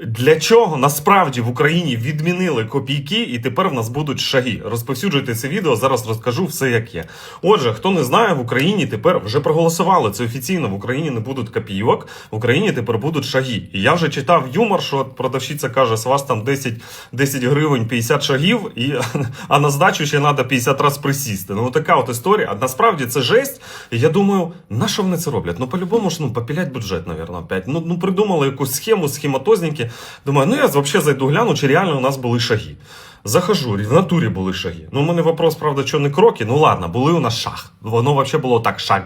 Для чого насправді в Україні відмінили копійки, і тепер в нас будуть шаги? Розповсюджуйте це відео. Зараз розкажу все як є. Отже, хто не знає, в Україні тепер вже проголосували це офіційно. В Україні не будуть копійок, в Україні тепер будуть шаги. І я вже читав юмор, що продавщиця каже, з вас там 10, 10 гривень 50 шагів, і, а на здачу ще треба 50 разів присісти. Ну така от історія. А насправді це жесть. Я думаю, на що вони це роблять? Ну по-любому ж ну попілять бюджет, навірно, опять. Ну, ну придумали якусь схему, схематозники. Думаю, ну я взагалі зайду гляну, чи реально у нас були шаги. Захожу, в натурі були шаги. Ну, у мене вопрос, правда, що не кроки. Ну ладно, були у нас шаг. Воно взагалі було так шаг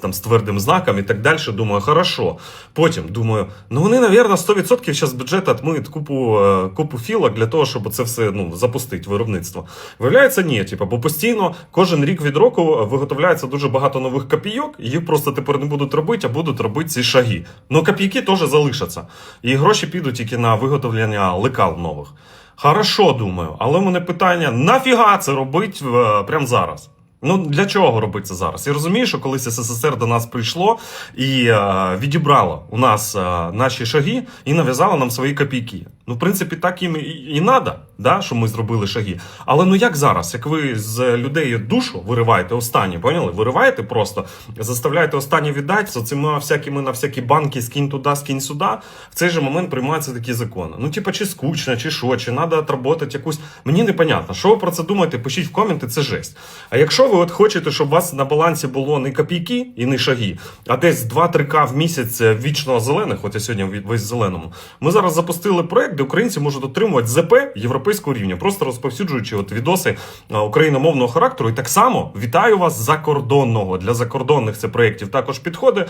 там з твердим знаком і так далі. Думаю, хорошо. Потім думаю, ну вони, навірно, 100% зараз бюджет відмиють купу, е, купу філок для того, щоб це все ну, запустити, виробництво. Виявляється, ні, типу, бо постійно кожен рік від року виготовляється дуже багато нових копійок, їх просто тепер не будуть робити, а будуть робити ці шаги. Ну копійки теж залишаться. І гроші підуть тільки на виготовлення лекал нових. Хорошо, думаю, але в мене питання: нафіга це робить е, прямо зараз? Ну для чого робити це зараз? Я розумію, що колись СССР до нас прийшло і е, відібрало у нас е, наші шаги і нав'язало нам свої копійки. Ну, в принципі, так їм і, надо, да, що ми зробили шаги. Але ну як зараз? Як ви з людей душу вириваєте останні, поняли? Вириваєте просто, заставляєте останні віддати з цими всякими на всякі банки, скинь туди, скинь сюди. В цей же момент приймаються такі закони. Ну, типа, чи скучно, чи що, чи треба отработати якусь. Мені непонятно. Що ви про це думаєте? Пишіть в коменти, це жесть. А якщо ви от хочете, щоб у вас на балансі було не копійки і не шаги, а десь 2-3к в місяць вічно зелених, от я сьогодні весь зеленому, ми зараз запустили проект, де українці можуть отримувати ЗП європейського рівня, просто розповсюджуючи от відоси україномовного характеру. І так само вітаю вас закордонного. Для закордонних це проєктів також підходить.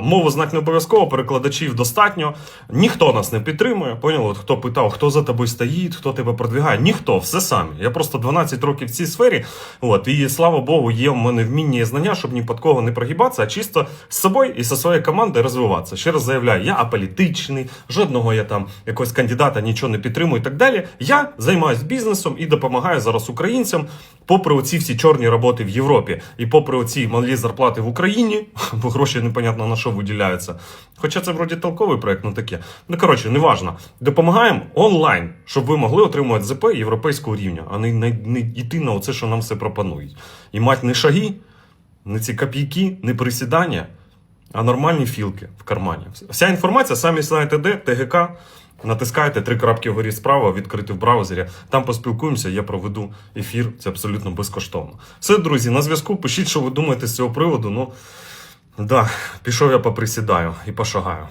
Мову знак не обов'язково, перекладачів достатньо. Ніхто нас не підтримує. Поняли? От хто питав, хто за тобою стоїть, хто тебе продвигає? Ніхто, все самі. Я просто 12 років в цій сфері. От, і слава Богу, є в мене вміння і знання, щоб ні під кого не прогибатися, а чисто з собою і зі своєю командою розвиватися. Ще раз заявляю, я аполітичний, жодного я там якогось кандидата нічого не підтримую і так далі. Я займаюся бізнесом і допомагаю зараз українцям, попри оці всі чорні роботи в Європі, і попри оці малі зарплати в Україні, бо гроші непонятно на що виділяються. Хоча це вроді толковий проект, ну таке. Ну коротше, неважно. Допомагаємо онлайн, щоб ви могли отримувати ЗП європейського рівня, а не, не, не йти на оце, що нам все пропонують. І мати не шаги, не ці копійки, не присідання, а нормальні філки в кармані. Вся інформація, самі знаєте де, ТГК. Натискайте три крапки вгорі справа, відкрити в браузері. Там поспілкуємося, я проведу ефір. Це абсолютно безкоштовно. Все, друзі, на зв'язку. Пишіть, що ви думаєте з цього приводу. Ну, да, пішов я поприсідаю і пошагаю.